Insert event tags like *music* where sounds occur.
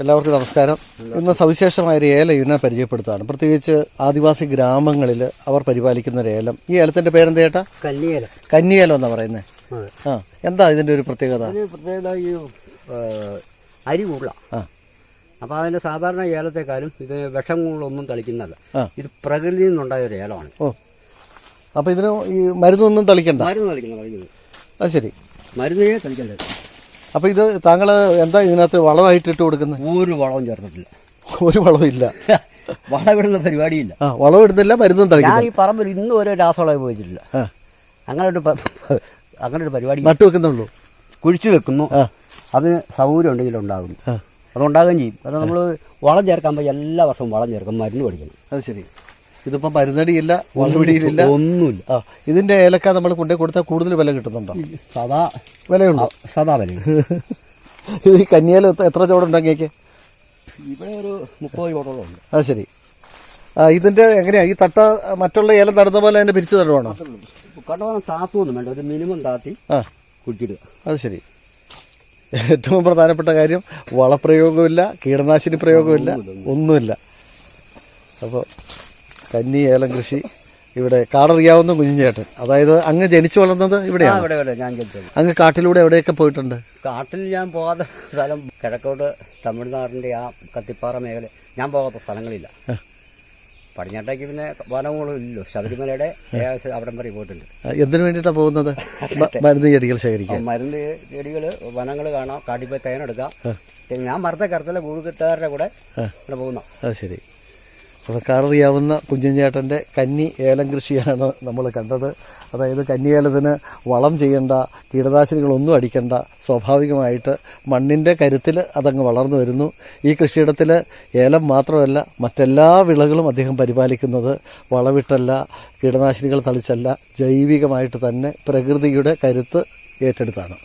എല്ലാവർക്കും നമസ്കാരം. ഇന്ന് സവിശേഷമായ ഒരു ഏല ഇനം പരിചയപ്പെടുത്താണ് പ്രത്യേകിച്ച് ആദിവാസി ഗ്രാമങ്ങളിൽ അവർ പരിപാലിക്കുന്ന ഒരു ഏലം. ഈ ഏലത്തിന്റെ പേരെന്ത് ചേട്ടാ? കന്നിയേലം കന്നിയേലം എന്നാ പറയുന്നത് ആ എന്താ ഇതിന്റെ ഒരു പ്രത്യേകത? പ്രത്യേകത ഈ അരി കൂടുതല അപ്പൊ അപ്പോൾ അതിന്റെ സാധാരണ ഏലത്തെക്കാളും ഇത് വിഷം കൂടുതലൊന്നും തളിക്കുന്നല്ല ഇത് പ്രകൃതിയിൽ നിന്നുണ്ടായ ഒരു ഏലമാണ്. ഓ. അപ്പൊ ഇതിന് ഈ മരുന്നൊന്നും തളിക്കണ്ട? മരുന്ന് തളിക്കുന്നത് അത് ശരി. മരുന്നേ തളിക്കണ്ടത് അപ്പൊ ഇത് താങ്കൾ എന്താ ഇതിനകത്ത് വളമായിട്ട് ഇട്ട് കൊടുക്കുന്നത് ഒരു വളവും ചേർന്നിട്ടില്ല. ഒരു വളവും ഇല്ല. *laughs* വളമിടുന്ന പരിപാടിയില്ല. ആ വളം ഇടുന്നില്ല മരുന്നും ഞാൻ ഈ പറമ്പിൽ ഇന്നും ഓരോ രാസവളം ഉപയോഗിച്ചിട്ടില്ല. ആ. അങ്ങനെ ഒരു *laughs* അങ്ങനെ ഒരു പരിപാടി നട്ടു വെക്കുന്നുള്ളൂ. കുഴിച്ചു വെക്കുന്നു. അതിന് സൗകര്യം ഉണ്ടെങ്കിൽ ഉണ്ടാകും അത് അതുണ്ടാകുകയും ചെയ്യും. അത് നമ്മൾ വളം ചേർക്കാൻ പോയി എല്ലാ വർഷവും വളം ചേർക്കും. മരുന്ന് പഠിക്കണം. അത് ശരി. ഇതിപ്പോ മരുന്നടിയില്ല വളവിടിയിലില്ല ഒന്നുമില്ല. ആ ഇതിന്റെ ഏലക്ക നമ്മൾ കൊണ്ടേ കൊടുത്താൽ കൂടുതൽ വില കിട്ടുന്നുണ്ടോ? സദാ വിലയുണ്ടോ? സദാ വില *laughs* ഇത് ഈ എത്ര- ചോടുണ്ടെങ്കിൽ ഇവിടെ ഒരു മുപ്പത് ചോടോളം ഉണ്ട്. അത് ശരി. ആ ഇതിന്റെ എങ്ങനെയാ? ഈ തട്ട മറ്റുള്ള ഏലം തടുന്ന പോലെ തന്നെ പിരിച്ചു താത്തൊന്നും വേണ്ട. ഒരു മിനിമം താത്തി ആ. അത് ശരി. ഏറ്റവും പ്രധാനപ്പെട്ട കാര്യം വളപ്രയോഗമില്ല കീടനാശിനി പ്രയോഗമില്ല ഒന്നുമില്ല. അപ്പോൾ കന്നി ഏലം കൃഷി ഇവിടെ കാടറിയാവുന്ന കുഞ്ഞുചേട്ടൻ അതായത് അങ്ങ് ജനിച്ചു വളർന്നത് ഇവിടെയാണ്. ഇവിടെ ഞാൻ അങ്ങ് കാട്ടിലൂടെ എവിടെയൊക്കെ പോയിട്ടുണ്ട്? കാട്ടിൽ ഞാൻ പോകാത്ത സ്ഥലം കിഴക്കോട്ട് തമിഴ്നാടിന്റെ ആ കത്തിപ്പാറ മേഖല. ഞാൻ പോകാത്ത സ്ഥലങ്ങളില്ല. പടിഞ്ഞാട്ടേക്ക് പിന്നെ വനങ്ങളും ഇല്ലല്ലോ ശബരിമലയുടെ അവിടം വരെ പോയിട്ടുണ്ട്. എന്തിനു വേണ്ടിയിട്ടാണ് പോകുന്നത്? മരുന്ന് ചെടികൾ ശേഖരിക്കാം മരുന്ന് ചെടികൾ വനങ്ങൾ കാണാം. കാട്ടിപ്പോയി തേനെടുക്കാം. ഞാൻ മരത്തെ കറുത്തല കൂടുകെട്ടുകാരുടെ കൂടെ ഇവിടെ പോകുന്ന ശരി. അപ്പോൾ കാടറിയാവുന്ന കുഞ്ഞുചേട്ടന്റെ കന്നി ഏലം കൃഷിയാണ് നമ്മൾ കണ്ടത്. അതായത് കന്നി ഏലത്തിന് വളം ചെയ്യേണ്ട കീടനാശിനികളൊന്നും അടിക്കേണ്ട സ്വാഭാവികമായിട്ട് മണ്ണിന്റെ കരുത്തിൽ അതങ്ങ് വളർന്നു വരുന്നു. ഈ കൃഷിയിടത്തിൽ ഏലം മാത്രമല്ല മറ്റെല്ലാ വിളകളും അദ്ദേഹം പരിപാലിക്കുന്നത് വളവിട്ടല്ല കീടനാശിനികൾ തളിച്ചല്ല ജൈവികമായിട്ട് തന്നെ പ്രകൃതിയുടെ കരുത്ത് ഏറ്റെടുത്താണ്.